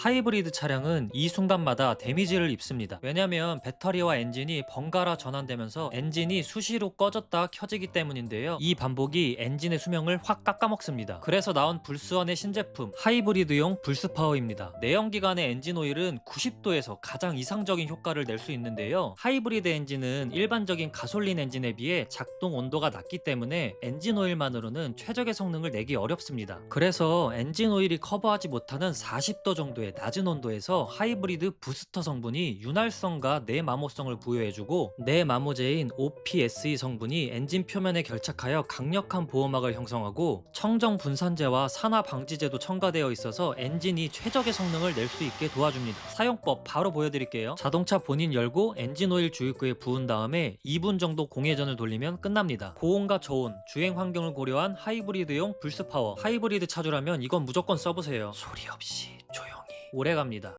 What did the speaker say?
하이브리드 차량은 이 순간마다 데미지를 입습니다. 왜냐면 배터리와 엔진이 번갈아 전환되면서 엔진이 수시로 꺼졌다 켜지기 때문인데요. 이 반복이 엔진의 수명을 확 깎아먹습니다. 그래서 나온 불스원의 신제품 하이브리드용 불스파워입니다. 내연기관의 엔진 오일은 90도에서 가장 이상적인 효과를 낼 수 있는데요. 하이브리드 엔진은 일반적인 가솔린 엔진에 비해 작동 온도가 낮기 때문에 엔진 오일만으로는 최적의 성능을 내기 어렵습니다. 그래서 엔진 오일이 커버하지 못하는 40도 정도의 낮은 온도에서 하이브리드 부스터 성분이 윤활성과 내마모성을 부여해주고 내마모제인 OPSE 성분이 엔진 표면에 결착하여 강력한 보호막을 형성하고 청정 분산제와 산화 방지제도 첨가되어 있어서 엔진이 최적의 성능을 낼 수 있게 도와줍니다. 사용법 바로 보여드릴게요. 자동차 본인 열고 엔진 오일 주입구에 부은 다음에 2분 정도 공회전을 돌리면 끝납니다. 고온과 저온, 주행 환경을 고려한 하이브리드용 불스파워. 하이브리드 차주라면 이건 무조건 써보세요. 소리 없이 조용히 오래 갑니다.